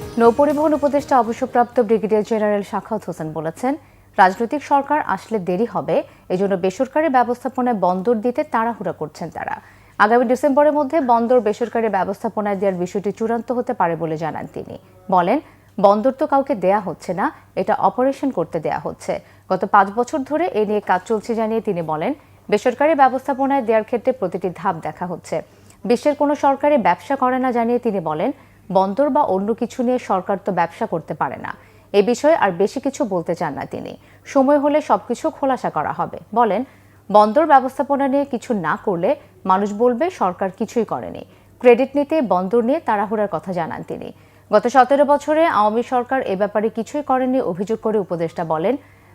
নৌপরিবহন উপদেষ্টা অবসরপ্রাপ্ত brigadier general Shakhawat Hossain বলেছেন, রাজনৈতিক সরকার আসলে দেরি হবে, এজন্য বেসরকারি ব্যবস্থাপনায় বন্দর দিতে তাড়াহুড়া করছেন তারা। আগামী ডিসেম্বরের মধ্যে বন্দর বেসরকারি ব্যবস্থাপনায় দেওয়ার বিষয়টি চূড়ান্ত হতে পারে বলে জানান তিনি। বলেন, বন্দর তো কাউকে দেয়া হচ্ছে না, এটা অপারেশন করতে দেয়া হচ্ছে। গত পাঁচ বছর ধরে এ নিয়ে কাজ চলছে জানিয়ে তিনি বলেন, বেসরকারি ব্যবস্থাপনায় দেওয়ার ক্ষেত্রে প্রতিটি ধাপ দেখা হচ্ছে। বিশ্বের কোনো সরকারে ব্যবসা করে না জানিয়ে তিনি বলেন বন্দর বা অন্য কিছু নিয়ে সরকার তো ব্যবসা করতে পারে না। এ বিষয়ে আর বেশি কিছু বলতে চান না তিনি। সময় হলে সবকিছু খোলাসা করা হবে। বলেন, বন্দর ব্যবস্থাপনা নিয়ে কিছু না করলে মানুষ বলবে সরকার কিছুই করেনি। ক্রেডিট নিতে বন্দর নিয়ে তাড়াহুড়ার কথা জানান তিনি। গত সতেরো বছরে আওয়ামী সরকার এ ব্যাপারে কিছুই করেনি অভিযোগ করে উপদেষ্টা বলেন,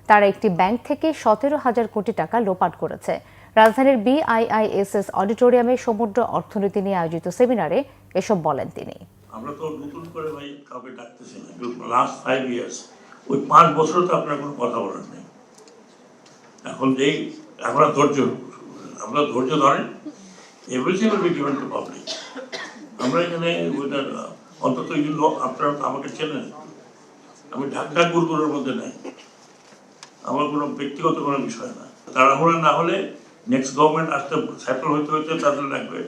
তারা একটি ব্যাংক থেকে সতেরো হাজার কোটি টাকা লোপাট করেছে। রাজধানীর বিআইআইএসএস অডিটোরিয়ামে সমুদ্র অর্থনীতি নিয়ে আয়োজিত সেমিনারে এসব বলেন তিনি। আমরা তো নতুন করে ভাই কাউকে ডাকতেছি না লাস্ট ফাইভ ইয়ার্স ওই পাঁচ বছর তো আপনার কোনো কথা বলার নেই। এখন যেই এখন ধৈর্য, আমরা ধৈর্য ধরেন everything will be given to public আমরা এখানে ওইটার, অন্তত জন্য আপনারা আমাকে চেনেন, আমি ঢাক ঢাক গুরগুলোর মধ্যে নাই। আমার কোনো ব্যক্তিগত কোনো বিষয় না। তাড়াহুড়া না হলে নেক্সট গভর্নমেন্ট আসতে সেটেল হইতে হইতে তাদের লাগবে।